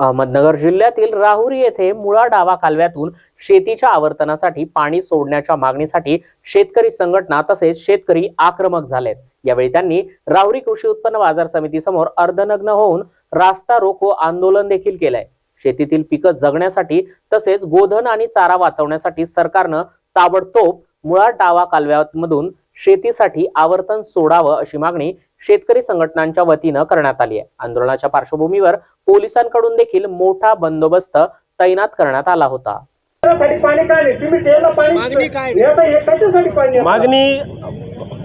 अहमदनगर जिल्ह्यातील राहुरी येथे मुळा डावा कालव्यातून शेतीच्या आवर्तनासाठी पाणी सोडण्याच्या मागणीसाठी शेतकरी संघटना तसेच शेतकरी आक्रमक झालेत. यावेळी त्यांनी राहुरी कृषी उत्पन्न बाजार समितीसमोर अर्धनग्न होऊन रास्ता रोको आंदोलन देखील केलंय. शेतीतील पिकं जगण्यासाठी तसेच गोधन आणि चारा वाचवण्यासाठी सरकारनं ताबडतोब मुळा डावा कालव्यामधून शेतीसाठी आवर्तन सोडावं अशी मागणी शेतकरी संघटनांच्या वतीनं करण्यात आली आहे आंदोलनाच्या पार्श्वभूमीवर पोलिसांकडून देखील मोठा बंदोबस्त तैनात करण्यात आला होता साठी पाणी काय नाही तुम्ही द्यायला पाणी मागणी काय? आता कशासाठी पाणी असतं? मागणी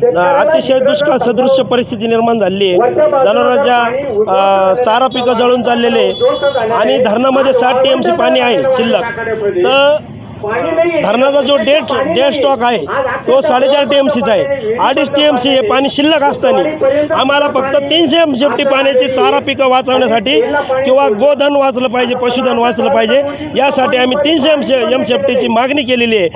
अ, अतिशय दुष्काळ सदृश्य परिस्थिती निर्माण झालेली आहे जनावरांच्या चारा पिकं जळून चाललेले. आणि धरणामध्ये साठ टी एम सी पाणी आहे शिल्लक तर. धरणाचा जो डेट डेट स्टॉक आहे तो साडेचार टी एम सीचा आहे. अडीच टी एम सी हे पाणी शिल्लक असताना. आम्हाला फक्त तीनशे एम सेफ्टी पाण्याची चारा पिकं वाचवण्यासाठी किंवा गोधन वाचलं पाहिजे पशुधन वाचलं पाहिजे. यासाठी आम्ही तीनशे एम से एम सेफ्टीची मागणी केलेली आहे.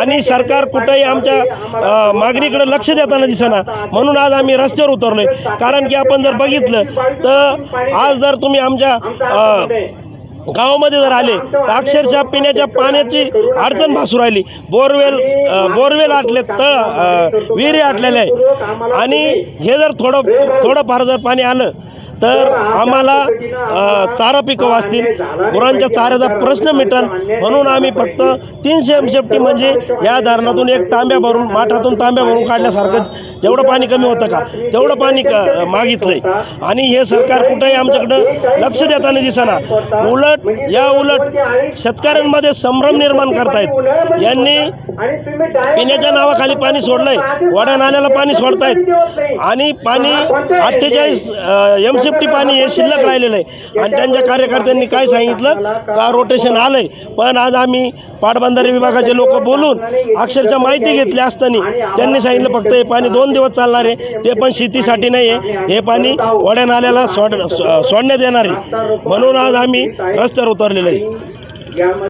आणि सरकार कुठंही आमच्या मागणीकडे लक्ष देताना दिसेना. म्हणून आज आम्ही रस्त्यावर उतरलोय. कारण की आपण जर बघितलं तर आज जर तुम्ही आमच्या गावामध्ये जर आले तर अक्षरशः पिण्याच्या पाण्याची अडचण भासू राहिली. बोरवेल बोरवेल आटले तळ विहिरी आटलेले आहे. आणि हे जर थोडं थोडंफार जर पाणी आलं तर आम्हाला चारा पिकं वाचतील. गुरांच्या चाऱ्याचा प्रश्न मिटल म्हणून आम्ही फक्त तीनशे एम सेफ्टी म्हणजे या धरणातून एक तांब्या भरून माठातून तांब्या भरून काढल्यासारखं जेवढं पाणी कमी होतं का? तेवढं पाणी क मागितलंय. आणि हे सरकार कुठंही आमच्याकडं लक्ष देताना दिसना. उलट या उलट शेतकऱ्यांमध्ये संभ्रम निर्माण करतायत. यांनी पिण्याच्या नावाखाली पाणी सोडलंय. वड्या नाल्याला पाणी सोडतायत. आणि पाणी अठ्ठेचाळीस एम शेपटी पाणी हे शिल्लक राहिलेलं आहे. आणि त्यांच्या कार्यकर्त्यांनी काय सांगितलं? का रोटेशन आलंय? पण आज आम्ही पाटबंधारे विभागाचे लोक बोलून अक्षरशः माहिती घेतली असताना त्यांनी सांगितलं फक्त हे पाणी दोन दिवस चालणार आहे. ते पण शेतीसाठी नाही आहे. हे पाणी वड्या नाल्याला सोड सोडण्यात येणार आहे. म्हणून आज आम्ही रस्त्यावर उतरलेलं आहे.